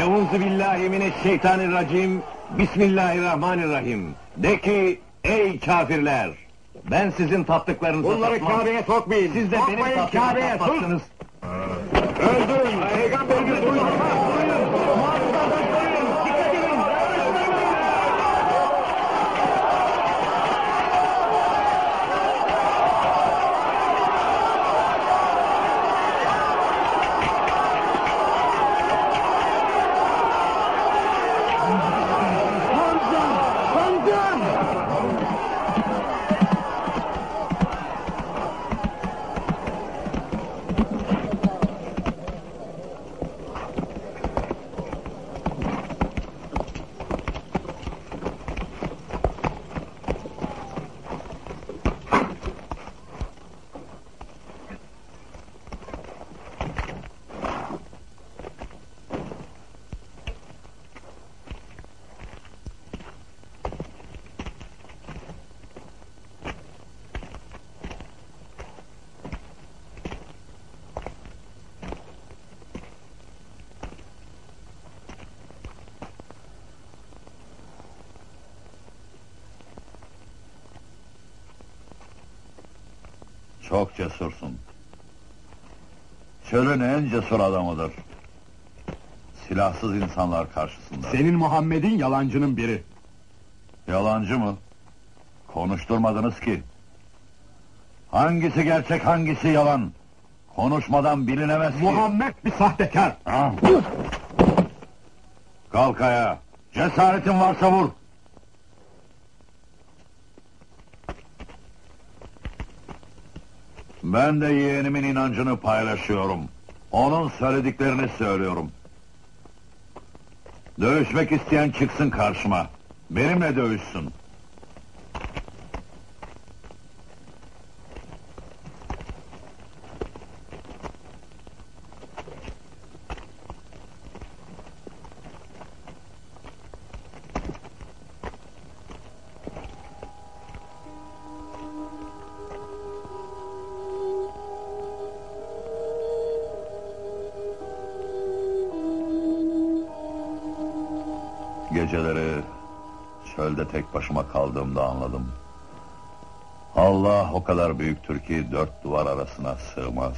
Euzu billahi mineşşeytanirracim. Bismillahirrahmanirrahim. De ki ey kafirler. Ben sizin tattıklarınıza Bunları tapmam. Kabe'ye sokmayın. Siz de benim Sokmayın tatlımı Kabe'ye, sus! Öldürün. Peygamberimiz Thank you. Çok cesursun. Çölün en cesur adamıdır. Silahsız insanlar karşısında. Senin Muhammed'in yalancının biri. Yalancı mı? Konuşturmadınız ki. Hangisi gerçek hangisi yalan? Konuşmadan bilinemez ki. Muhammed bir sahtekar. Ah! Kalk ayağa. Cesaretin varsa vur. Ben de yeğenimin inancını paylaşıyorum. Onun söylediklerini söylüyorum. Dövüşmek isteyen çıksın karşıma. Benimle dövüşsün. Geceleri çölde tek başıma kaldığımda anladım. Allah o kadar büyüktür ki dört duvar arasına sığmaz.